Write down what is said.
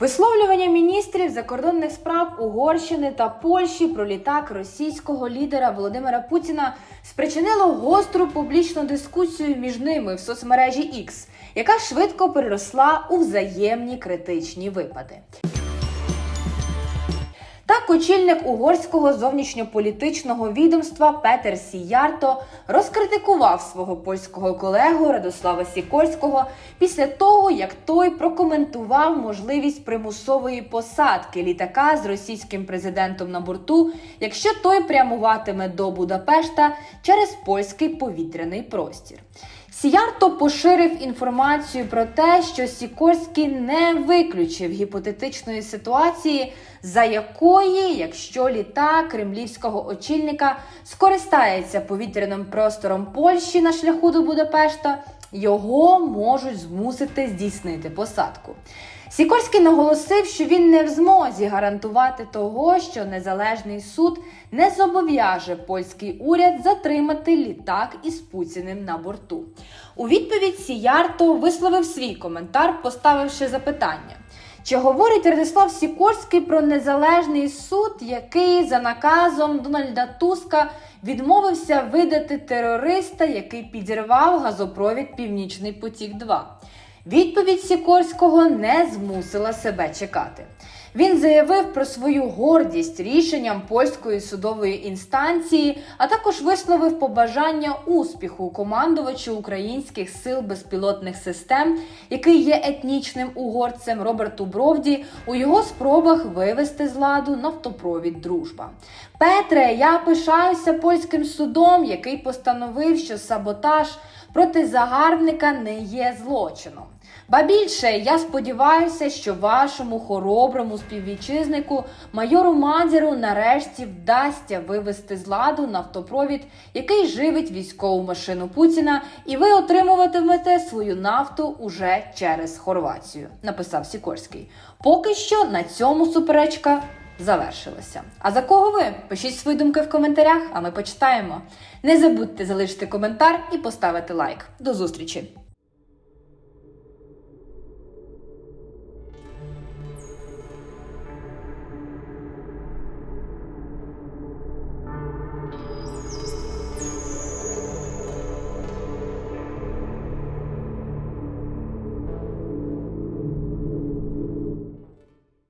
Висловлювання міністрів закордонних справ Угорщини та Польщі про літак російського лідера Володимира Путіна спричинило гостру публічну дискусію між ними в соцмережі X, яка швидко переросла у взаємні критичні випади. Так, очільник угорського зовнішньополітичного відомства Петер Сіярто розкритикував свого польського колегу Радослава Сікорського після того, як той прокоментував можливість примусової посадки літака з російським президентом на борту, якщо той прямуватиме до Будапешта через польський повітряний простір. Сіярто поширив інформацію про те, що Сікорський не виключив гіпотетичної ситуації, за якої, якщо літак кремлівського очільника скористається повітряним простором Польщі на шляху до Будапешта, його можуть змусити здійснити посадку. Сікорський наголосив, що він не в змозі гарантувати того, що незалежний суд не зобов'яже польський уряд затримати літак із Путіним на борту. У відповідь Сіярто висловив свій коментар, поставивши запитання. Чи говорить Радислав Сікорський про незалежний суд, який за наказом Дональда Туска відмовився видати терориста, який підірвав газопровід Північний потік 2 Відповідь Сікорського не змусила себе чекати. Він заявив про свою гордість рішенням польської судової інстанції, а також висловив побажання успіху командувачу українських сил безпілотних систем, який є етнічним угорцем Роберту Бровді, у його спробах вивести з ладу нафтопровід Дружба. Петре, я пишаюся польським судом, який постановив, що саботаж проти загарбника не є злочином. Ба більше я сподіваюся, що вашому хороброму співвітчизнику майору Мадзеру нарешті вдасться вивести з ладу нафтопровід, який живить військову машину Путіна, і ви отримуватимете свою нафту уже через Хорватію, написав Сікорський. Поки що на цьому суперечка завершилася. А за кого ви? Пишіть свої думки в коментарях, а ми почитаємо. Не забудьте залишити коментар і поставити лайк. До зустрічі!